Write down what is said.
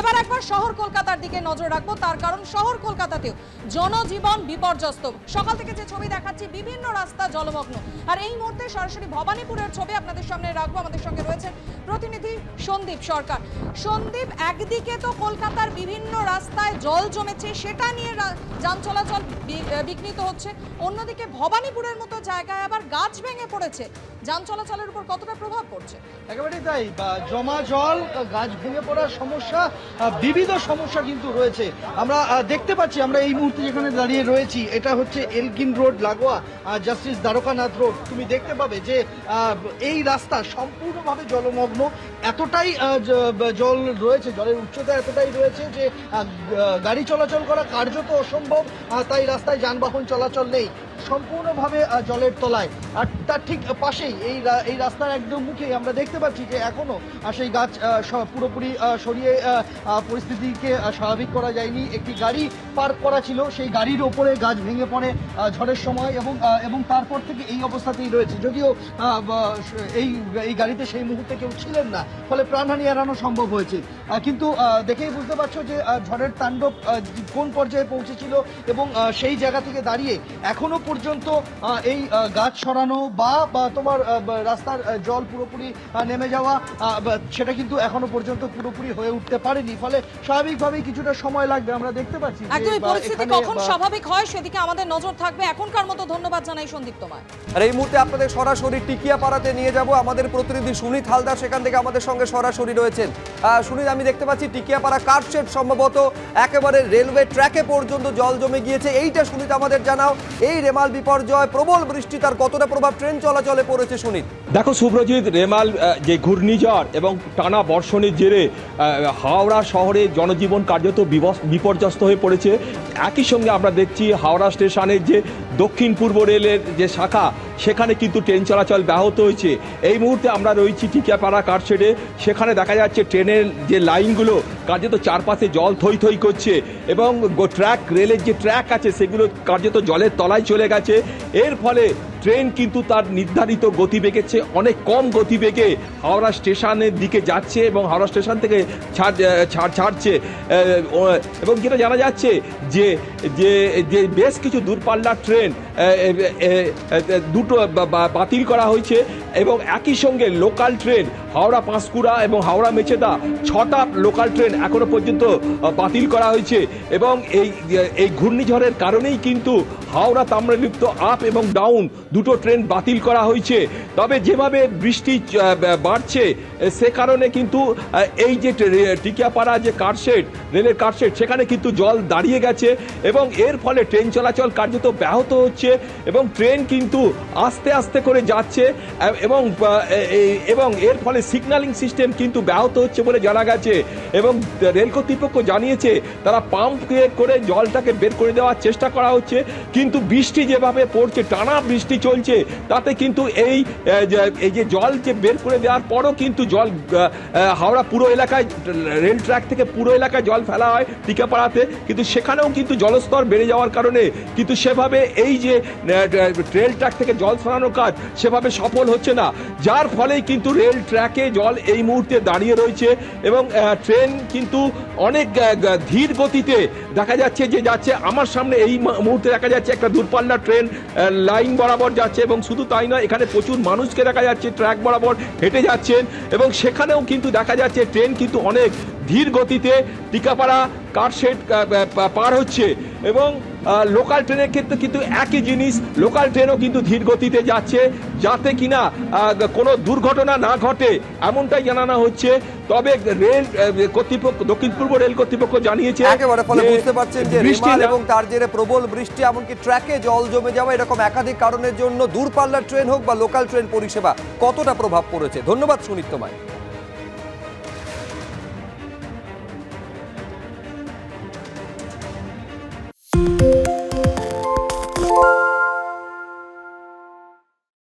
এবার একবার শহর কলকাতার দিকে নজর রাখব, তার কারণ শহর কলকাতাতেও জনজীবন বিপর্যস্ত। সকাল থেকে যে ছবি দেখাচ্ছি, বিভিন্ন রাস্তা জলমগ্ন। আর এই মুহূর্তে সরাসরি ভবানীপুরের ছবি আপনাদের সামনে রাখব, আমাদের সঙ্গে রয়েছেন প্রতিনিধি সন্দীপ সরকার। সন্দীপ, একদিকে তো কলকাতার বিভিন্ন রাস্তায় জল জমেছে, সেটা নিয়ে যান চলাচল বিঘ্নিত হচ্ছে। অন্যদিকে ভবানীপুরের মতো জায়গায় আবার গাছ ভেঙে পড়েছে। যান চলাচলের উপর কতটা প্রভাব পড়ছে? একেবারেই তাই জমা জল, গাছ ভেঙে পড়ার সমস্যা বিবিধ সমস্যা কিন্তু রয়েছে। আমরা দেখতে পাচ্ছি, আমরা এই মুহূর্তে যেখানে দাঁড়িয়ে রয়েছি, এটা হচ্ছে এলগিন রোড, লাগোয়া জাস্টিস দ্বারকানাথ রোড। তুমি দেখতে পাবে যে এই রাস্তা সম্পূর্ণভাবে জলমগ্ন, এতটাই জল রয়েছে, জলের উচ্চতা এতটাই রয়েছে যে গাড়ি চলাচল করা কার্যত অসম্ভব তাই রাস্তায় যানবাহন চলাচল নেই। সম্পূর্ণভাবে জলের তলায়। আর তার ঠিক পাশেই এই এই রাস্তার একদম মুখেই আমরা দেখতে পাচ্ছি যে এখনও সেই গাছ পুরোপুরি সরিয়ে পরিস্থিতিকে স্বাভাবিক করা যায়নি। একটি গাড়ি পার্ক করা ছিল, সেই গাড়ির ওপরে গাছ ভেঙে পড়ে ঝড়ের সময় এবং এবং তারপর থেকে এই অবস্থাতেই রয়েছে। যদিও এই এই গাড়িতে সেই মুহূর্তে কেউ ছিলেন না, ফলে প্রাণহানি এড়ানো সম্ভব হয়েছে। কিন্তু দেখেই বুঝতে পারছ যে ঝড়ের তাণ্ডব কোন পর্যায়ে পৌঁছেছিল এবং সেই জায়গা থেকে দাঁড়িয়ে এখনও পর্যন্ত এই গাছ সরানো বা বা তোমার রাস্তার জল পুরোপুরি নেমে যাওয়া সেটা কিন্তু এখনও পর্যন্ত পুরোপুরি হয়ে উঠতে পারেনি। ফলে স্বাভাবিকভাবেই কিছুটা সময় লাগবে। আমরা দেখতে পাচ্ছি যে, একদম এই বা, পরিস্থিতি কখন স্বাভাবিক হয় সেদিকে আমাদের নজর থাকবে। এখনকার মতো ধন্যবাদ জানাই সন্দীপ তোমায়। আর এই মুহূর্তে আপনাদের সরাসরি টিকিয়াপাড়াতে নিয়ে যাব। আমাদের প্রতিনিধি সুনীত হালদার সেখান থেকে আমাদের সঙ্গে সরাসরি রয়েছেন। আহ, সুনীত আমি দেখতে পাচ্ছি টিকিয়াপাড়া কার্ডশেড সম্ভবত একেবারে রেলওয়ে ট্র্যাকে পর্যন্ত জল জমে গিয়েছে। এইটা সুনীত আমাদের জানাও। এই রেমাল বিপর্যয়, প্রবল বৃষ্টি, তার কতটা প্রভাব ট্রেন চলাচলে পড়েছে সুনীত দেখো শুভ্রজিৎ, রেমাল যে ঘূর্ণিঝড় এবং টানা বর্ষণের জেরে হাওড়া শহরে জনজীবন কার্যত বিপর্যস্ত হয়ে পড়েছে। একই সঙ্গে আমরা দেখছি হাওড়া স্টেশনের যে দক্ষিণ পূর্ব রেলের যে শাখা, সেখানে কিন্তু ট্রেন চলাচল ব্যাহত হয়েছে। এই মুহূর্তে আমরা রয়েছি টিকিয়াপাড়া কারশেডে সেখানে দেখা যাচ্ছে ট্রেনের যে লাইনগুলো কার্যত চারপাশে জল থই থই করছে এবং ট্র্যাক রেলের যে ট্র্যাক আছে, সেগুলো কার্যত জলের তলায় চলে গেছে। এর ফলে ট্রেন কিন্তু তার নির্ধারিত গতিবেগের চেয়ে অনেক কম গতিবেগে হাওড়া স্টেশনের দিকে যাচ্ছে এবং হাওড়া স্টেশন থেকে ছাড় ছাড়, ছাড়ছে। এবং যেটা জানা যাচ্ছে যে যে যে বেশ কিছু দূরপাল্লার ট্রেন দুটো বাতিল করা হয়েছে এবং একই সঙ্গে লোকাল ট্রেন হাওড়া পাঁশকুড়া এবং হাওড়া মেচেদা ছটা লোকাল ট্রেন এখনও পর্যন্ত বাতিল করা হয়েছে। এবং এই এই ঘূর্ণিঝড়ের কারণেই কিন্তু হাওড়া তাম্রলিপ্ত আপ এবং ডাউন দুটো ট্রেন বাতিল করা হয়েছে। তবে যেভাবে বৃষ্টি বাড়ছে সে কারণে কিন্তু এই যে টিকিয়াপাড়া যে কারশেড রেলের কারশেড সেখানে কিন্তু জল দাঁড়িয়ে গেছে এবং এর ফলে ট্রেন চলাচল কার্যত ব্যাহত হচ্ছে এবং ট্রেন কিন্তু আস্তে আস্তে করে যাচ্ছে এবং এবং এর ফলে সিগন্যালিং সিস্টেম কিন্তু ব্যাহত হচ্ছে বলে জানা গেছে এবং রেল কর্তৃপক্ষ জানিয়েছে, তারা পাম্প করে জলটাকে বের করে দেওয়ার চেষ্টা করা হচ্ছে। কিন্তু বৃষ্টি যেভাবে পড়ছে, টানা বৃষ্টি চলছে, তাতে কিন্তু এই এই যে জল যে বের করে দেওয়ার পরও কিন্তু জল হাওড়া পুরো এলাকায়, রেল ট্র্যাক থেকে পুরো এলাকায় জল ফেলা হয় টিকাপাড়াতে। কিন্তু সেখানেও কিন্তু জলস্তর বেড়ে যাওয়ার কারণে কিন্তু সেভাবে এই যে রেল ট্র্যাক থেকে জল সরানোর কাজ সেভাবে সফল হচ্ছে না। যার ফলেই কিন্তু রেল ট্র্যাকে জল এই মুহূর্তে দাঁড়িয়ে রয়েছে এবং ট্রেন কিন্তু অনেক ধীর গতিতে দেখা যাচ্ছে যে যাচ্ছে, আমার সামনে এই মুহূর্তে দেখা যাচ্ছে একটা দূরপাল্লা ট্রেন লাইন বরাবর যাচ্ছে এবং শুধু তাই নয়, এখানে প্রচুর মানুষকে দেখা যাচ্ছে, ট্র্যাক বরাবর হেঁটে যাচ্ছেন এবং সেখানেও কিন্তু দেখা যাচ্ছে ট্রেন কিন্তু অনেক ধীর গতিতে টিকাপাড়া কারশেড পার হচ্ছে। এবং লোকাল ট্রেনের ক্ষেত্রে কিন্তু একই জিনিস লোকাল ট্রেনও কিন্তু ধীর গতিতে যাচ্ছে যাতে কিনা কোনো দুর্ঘটনা না ঘটে এমনটাই জানানো হচ্ছে। তবে রেল কর্তৃপক্ষ দক্ষিণ পূর্ব রেল কর্তৃপক্ষ জানিয়েছে একেবারে ফলে বুঝতে পারছেন যে বৃষ্টি এবং তার জেরে প্রবল বৃষ্টি এমনকি ট্র্যাকে জল জমে যাওয়া এরকম একাধিক কারণের জন্য দূরপাল্লার ট্রেন হোক বা লোকাল ট্রেন পরিষেবা কতটা প্রভাব পড়েছে। ধন্যবাদ সুনীত তোমায়